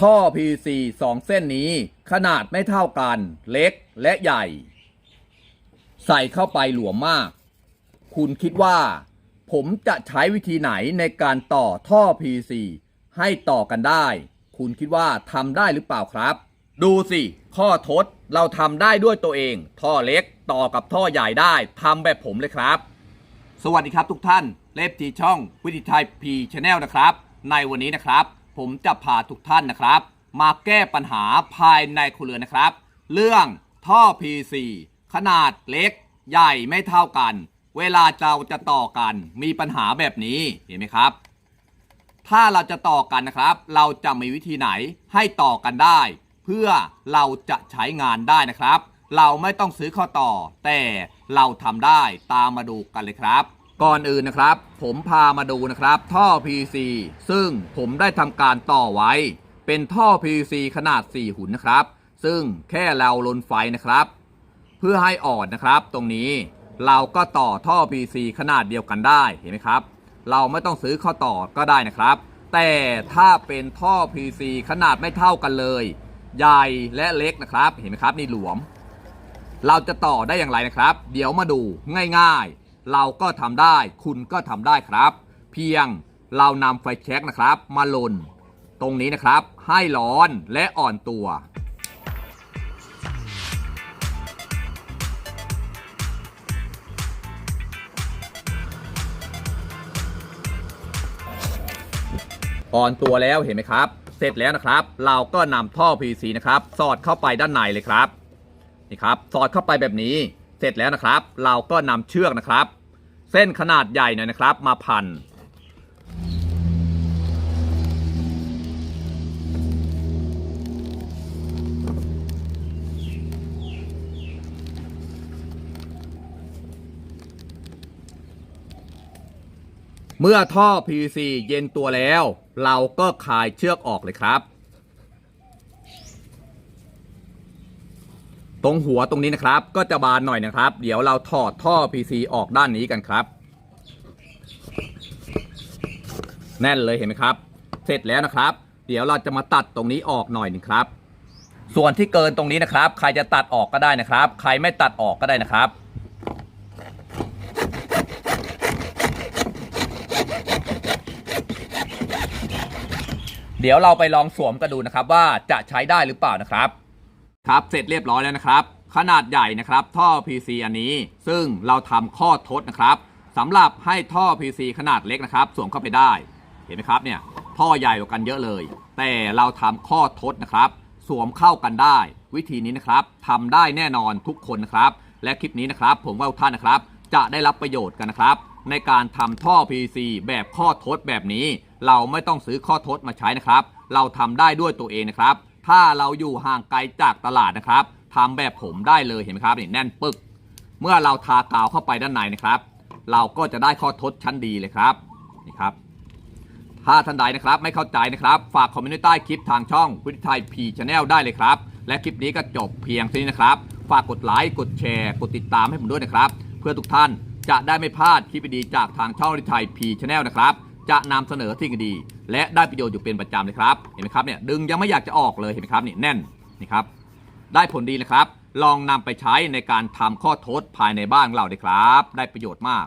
ท่อ PVC สองเส้นนี้ขนาดไม่เท่ากันเล็กและใหญ่ ใส่เข้าไปหลวมมาก คุณคิดว่า ผมจะใช้วิธีไหนในการต่อท่อ PVC ให้ต่อกันได้ คุณคิดว่าทำได้หรือเปล่าครับ ดูสิ ข้อทดเราทำได้ด้วยตัวเอง ท่อเล็กต่อกับท่อใหญ่ได้ทำแบบผมเลยครับ สวัสดีครับทุกท่าน เล็บทีช่องวิธีไทยพีชแนลนะครับ ในวันนี้นะครับ ผมจะพาทุกท่านนะครับ มาแก้ปัญหาภายในครัวเรือนนะครับ เรื่องท่อ PC ขนาดเล็ก ใหญ่ไม่เท่ากัน เวลาเราจะต่อกัน มีปัญหาแบบนี้เห็นไหมครับ ถ้าเราจะต่อกันนะครับ เราจะมีวิธีไหนให้ต่อกันได้ เพื่อเราจะใช้งานได้นะครับ เราไม่ต้องซื้อข้อต่อ แต่เราทำได้ตามมาดูกันเลยครับ ก่อนอื่นนะครับ ผมพามาดูนะครับท่อ PC ซึ่งผมได้ทำการต่อไว้ เป็นท่อ PC ขนาด 4 หุ่นนะครับ ซึ่งแค่เราลนไฟนะครับ เพื่อให้อ่อนนะครับ ตรงนี้เราก็ต่อท่อ PC ขนาดเดียวกันได้เห็นไหมครับ เราไม่ต้องซื้อข้อต่อก็ได้นะครับ แต่ถ้าเป็นท่อ PC ขนาดไม่เท่ากันเลย ใหญ่และเล็กนะครับ เห็นไหมครับนี่หลวม เราจะต่อได้อย่างไรนะครับ เดี๋ยวมาดูง่าย ๆ เราก็ทำได้ คุณก็ทำได้ครับ เพียงเรานำไฟแช็กนะครับ มาลน ตรงนี้นะครับ ให้ร้อนและอ่อนตัว อ่อนตัวแล้วเห็นไหมครับ เสร็จแล้วนะครับ เราก็นำท่อ PVC นะครับ สอดเข้าไปด้านในเลยครับนี่ครับ สอดเข้าไปแบบนี้ เสร็จแล้วนะครับ เราก็นำเชือกนะครับ เส้นขนาดใหญ่หน่อยนะครับ มาพัน เมื่อท่อ PVC เย็นตัวแล้ว เราก็คลายเชือกออกเลยครับ ตรงหัวตรงนี้นะครับ ก็จะบานหน่อยนะครับ เดี๋ยวเราถอดท่อ PC ออกด้านนี้กันครับ แน่นเลยเห็นไหมครับ เสร็จแล้วนะครับ เดี๋ยวเราจะมาตัดตรงนี้ออกหน่อยหนึงครับ ส่วนที่เกินตรงนี้นะครับ ใครจะตัดออกก็ได้นะครับ ใครไม่ตัดออกก็ได้นะครับเดี๋ยวเราไปลองสวมกันดูนะครับว่าจะใช้ได้หรือเปล่านะครับ ครับเสร็จเรียบร้อยแล้วนะครับ ขนาดใหญ่นะครับท่อ PC อันนี้ ซึ่งเราทำข้อทดนะครับสำหรับให้ท่อ PC ขนาดเล็กนะครับสวมเข้าไปได้ เห็นไหมครับเนี่ยท่อใหญ่กว่ากันเยอะเลย แต่เราทำข้อทดนะครับ สวมเข้ากันได้ วิธีนี้นะครับทำได้แน่นอนทุกคนนะครับ และคลิปนี้นะครับ ผมว่าทุกท่านนะครับ จะได้รับประโยชน์กันนะครับ ในการทำท่อ PC แบบข้อทดแบบนี้ เราไม่ต้องซื้อข้อทดมาใช้นะครับ เราทำได้ด้วยตัวเองนะครับ ถ้าเราอยู่ห่างไกลจากตลาดนะครับทำแบบผมได้เลยเห็นไหมครับนี่แน่นปึก เมื่อเราทากาวเข้าไปด้านในนะครับ เราก็จะได้ข้อทดชั้นดีเลยครับนี่ครับ ถ้าท่านใดนะครับไม่เข้าใจนะครับ ฝากคอมเมนต์ใต้คลิปทางช่องวิทยไทยพีชแนลได้เลยครับ และคลิปนี้ก็จบเพียงเท่านี้นะครับ ฝากกดไลค์กดแชร์ กดติดตามให้ผมด้วยนะครับ เพื่อทุกท่านจะได้ไม่พลาดคลิปดีๆจากทางช่องวิทยไทยพีชแนลนะครับ จะนำเสนอสิ่งดี และได้ประโยชน์อยู่เป็นประจำเลยครับ เห็นไหมครับเนี่ยดึงยังไม่อยากจะออกเลยเห็นไหมครับนี่แน่นนี่ครับได้ผลดีนะครับ ลองนำไปใช้ในการทำข้อทดภายในบ้านเราเลยครับ ได้ประโยชน์มาก